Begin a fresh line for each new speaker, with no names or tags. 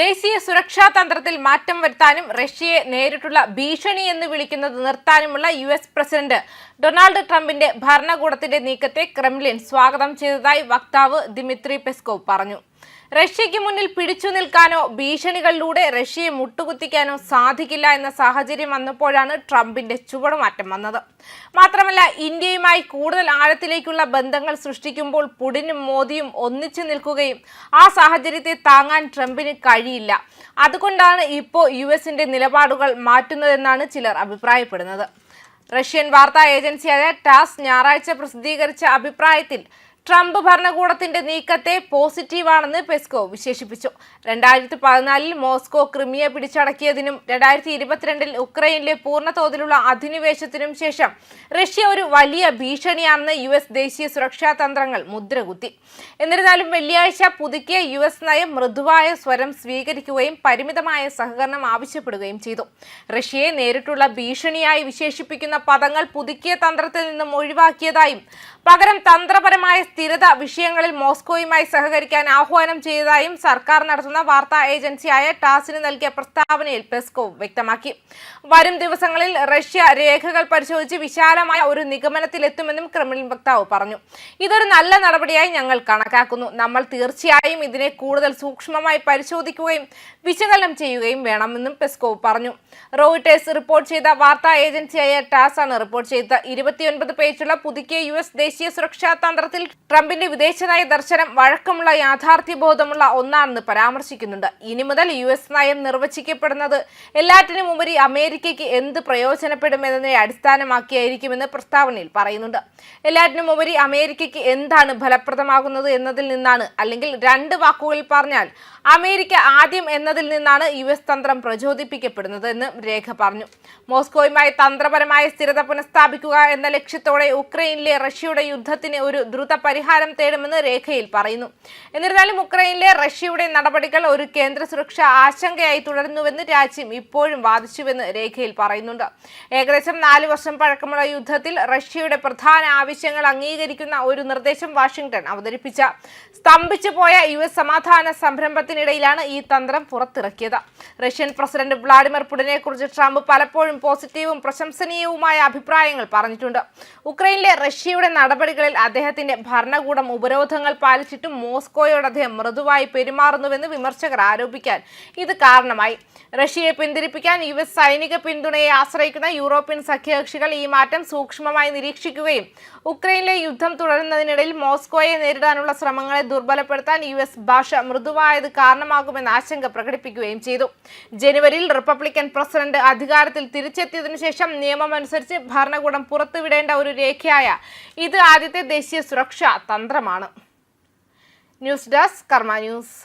ദേശീയ സുരക്ഷാ തന്ത്രത്തിൽ മാറ്റം വരുത്താനും റഷ്യയെ നേരിട്ടുള്ള ഭീഷണി എന്ന് വിളിക്കുന്നത് നിർത്താനുമുള്ള യു എസ് പ്രസിഡന്റ് ഡൊണാൾഡ് ട്രംപിന്റെ ഭരണകൂടത്തിന്റെ നീക്കത്തെ ക്രെംലിൻ സ്വാഗതം ചെയ്തതായി വക്താവ് ദിമിത്രി പെസ്കോവ് പറഞ്ഞു. റഷ്യയ്ക്ക് മുന്നിൽ പിടിച്ചു നിൽക്കാനോ ഭീഷണികളിലൂടെ റഷ്യയെ മുട്ടുകുത്തിക്കാനോ സാധിക്കില്ല എന്ന സാഹചര്യം വന്നപ്പോഴാണ് ട്രംപിന്റെ ചുവടുമാറ്റം വന്നത്. മാത്രമല്ല ഇന്ത്യയുമായി കൂടുതൽ ആഴത്തിലേക്കുള്ള ബന്ധങ്ങൾ സൃഷ്ടിക്കുമ്പോൾ പുടിനും മോദിയും ഒന്നിച്ചു നിൽക്കുകയും ആ സാഹചര്യത്തെ താങ്ങാൻ ട്രംപിന് കഴിയില്ല. അതുകൊണ്ടാണ് ഇപ്പോൾ യു എസിന്റെ നിലപാടുകൾ മാറ്റുന്നതെന്നാണ് ചിലർ അഭിപ്രായപ്പെടുന്നത്. റഷ്യൻ വാർത്താ ഏജൻസിയായ ടാസ് ഞായറാഴ്ച പ്രസിദ്ധീകരിച്ച അഭിപ്രായത്തിൽ ട്രംപ് ഭരണകൂടത്തിന്റെ നീക്കത്തെ പോസിറ്റീവാണെന്ന് പെസ്കോ വിശേഷിപ്പിച്ചു. രണ്ടായിരത്തി പതിനാലിൽ മോസ്കോ ക്രിമിയ പിടിച്ചടക്കിയതിനും രണ്ടായിരത്തി ഇരുപത്തിരണ്ടിൽ ഉക്രൈനിലെ പൂർണ തോതിലുള്ള അധിനിവേശത്തിനും ശേഷം റഷ്യ ഒരു വലിയ ഭീഷണിയാണെന്ന് യു എസ് ദേശീയ സുരക്ഷാ തന്ത്രങ്ങൾ മുദ്രകുത്തി. എന്നിരുന്നാലും വെള്ളിയാഴ്ച പുതുക്കിയ യു എസ് നയം മൃദുവായ സ്വരം സ്വീകരിക്കുകയും പരിമിതമായ സഹകരണം ആവശ്യപ്പെടുകയും ചെയ്തു. റഷ്യയെ നേരിട്ടുള്ള ഭീഷണിയായി വിശേഷിപ്പിക്കുന്ന പദങ്ങൾ പുതുക്കിയ തന്ത്രത്തിൽ നിന്നും ഒഴിവാക്കിയതായും പകരം തന്ത്രപരമായ സ്ഥിരത വിഷയങ്ങളിൽ മോസ്കോയുമായി സഹകരിക്കാൻ ആഹ്വാനം ചെയ്തതായും സർക്കാർ നടത്തുന്ന വാർത്താ ഏജൻസിയായ ടാസിന് നൽകിയ പ്രസ്താവനയിൽ പെസ്കോവ് വ്യക്തമാക്കി. വരും ദിവസങ്ങളിൽ റഷ്യ രേഖകൾ പരിശോധിച്ച് വിശാലമായ ഒരു നിഗമനത്തിലെത്തുമെന്നും ക്രിമിനൽ വക്താവ് പറഞ്ഞു. ഇതൊരു നല്ല നടപടിയായി ഞങ്ങൾ കണക്കാക്കുന്നു. നമ്മൾ തീർച്ചയായും ഇതിനെ കൂടുതൽ സൂക്ഷ്മമായി പരിശോധിക്കുകയും വിശകലനം ചെയ്യുകയും വേണമെന്നും പെസ്കോവ് പറഞ്ഞു. റോയിട്ടേഴ്സ് റിപ്പോർട്ട് ചെയ്ത വാർത്താ ഏജൻസിയായ ടാസ് ആണ് റിപ്പോർട്ട് ചെയ്തത്. ഇരുപത്തിയൊൻപത് പേജുള്ള പുതുക്കിയ യു എസ് ദേശീയ സുരക്ഷാ തന്ത്രത്തിൽ ട്രംപിന്റെ വിദേശനയ ദർശനം വഴക്കമുള്ള യാഥാർത്ഥ്യബോധമുള്ള ഒന്നാണെന്ന് പരാമർശിക്കുന്നുണ്ട്. ഇനി മുതൽ യു എസ് നയം നിർവചിക്കപ്പെടുന്നത് എല്ലാറ്റിനും ഉപരി അമേരിക്കയ്ക്ക് എന്ത് പ്രയോജനപ്പെടുമെന്നതിനെ അടിസ്ഥാനമാക്കിയായിരിക്കുമെന്ന് പ്രസ്താവനയിൽ പറയുന്നുണ്ട്. എല്ലാറ്റിനും ഉപരി അമേരിക്കയ്ക്ക് എന്താണ് ഫലപ്രദമാകുന്നത് എന്നതിൽ നിന്നാണ് അല്ലെങ്കിൽ രണ്ട് വാക്കുകളിൽ പറഞ്ഞാൽ അമേരിക്ക ആദ്യം എന്നതിൽ നിന്നാണ് യു എസ് തന്ത്രം പ്രചോദിപ്പിക്കപ്പെടുന്നത് എന്ന് രേഖ പറഞ്ഞു. മോസ്കോയുമായി തന്ത്രപരമായ സ്ഥിരത പുനഃസ്ഥാപിക്കുക എന്ന ലക്ഷ്യത്തോടെ ഉക്രൈനിലെ റഷ്യയുടെ യുദ്ധത്തിന് ഒരു ദ്രുത പരിഹാരം തേടുമെന്ന് രേഖയിൽ പറയുന്നു. എന്നിരുന്നാലും ഉക്രൈനിലെ റഷ്യയുടെ നടപടികൾ ഒരു കേന്ദ്ര സുരക്ഷ ആശങ്കയായി തുടരുന്നുവെന്ന് രാജ്യം ഇപ്പോഴും വാദിച്ചുവെന്ന് രേഖയിൽ പറയുന്നുണ്ട്. ഏകദേശം നാല് വർഷം പഴക്കമുള്ള യുദ്ധത്തിൽ റഷ്യയുടെ പ്രധാന ആവശ്യങ്ങൾ അംഗീകരിക്കുന്ന ഒരു നിർദ്ദേശം വാഷിംഗ്ടൺ അവതരിപ്പിച്ച. സ്തംഭിച്ചു പോയ യു എസ് സമാധാന സംരംഭത്തിനിടയിലാണ് ഈ തന്ത്രം പുറത്തിറക്കിയത്. റഷ്യൻ പ്രസിഡന്റ് വ്ളാഡിമിർ പുടിനെ കുറിച്ച് ട്രംപ് പലപ്പോഴും പോസിറ്റീവും പ്രശംസനീയവുമായ അഭിപ്രായങ്ങൾ പറഞ്ഞിട്ടുണ്ട്. ഉക്രൈനിലെ റഷ്യയുടെ നടപടികളിൽ അദ്ദേഹത്തിന്റെ ഭരണകൂടം ഉപരോധങ്ങൾ പാലിച്ചിട്ടും മോസ്കോയോട് അദ്ദേഹം മൃദുവായി പെരുമാറുന്നുവെന്ന് വിമർശകർ ആരോപിക്കാൻ ഇത് കാരണമായി. റഷ്യയെ പിന്തിരിപ്പിക്കാൻ യു എസ് സൈനിക പിന്തുണയെ ആശ്രയിക്കുന്ന യൂറോപ്യൻ സഖ്യകക്ഷികൾ ഈ മാറ്റം സൂക്ഷ്മമായി നിരീക്ഷിക്കുകയും ഉക്രൈനിലെ യുദ്ധം തുടരുന്നതിനിടയിൽ മോസ്കോയെ നേരിടാനുള്ള ശ്രമങ്ങളെ ദുർബലപ്പെടുത്താൻ യു എസ് ഭാഷ മൃദുവായത് കാരണമാകുമെന്ന് ആശങ്ക പ്രകടിപ്പിക്കുകയും ചെയ്തു. ജനുവരിയിൽ റിപ്പബ്ലിക്കൻ പ്രസിഡന്റ് അധികാരത്തിൽ തിരിച്ചെത്തിയതിനു ശേഷം നിയമമനുസരിച്ച് ഭരണകൂടം പുറത്തുവിടേണ്ട ഒരു രേഖയായ ഇത് ആദ്യത്തെ ദേശീയ സുരക്ഷാ തന്ത്രമാണ്. News desk Karma news.